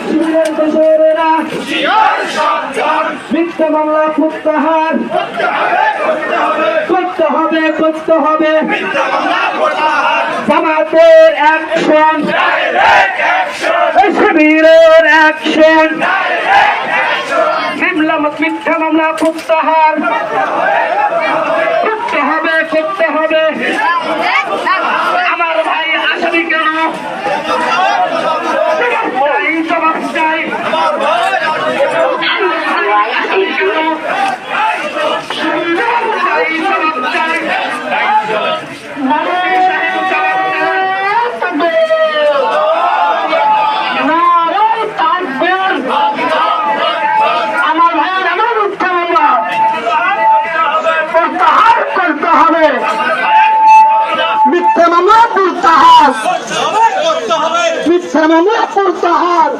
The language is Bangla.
শিবিরের দোষরেরা মিথ্যা মামলা প্রত্যাহার করতে হবে করতে হবে। জামাতের অ্যাকশন শিবিরের অ্যাকশন মিথ্যা মামলা প্রত্যাহার করতে হবে করতে হবে আমার ভাই আসামি কেন মিথ্যা মামলা প্রত্যাহার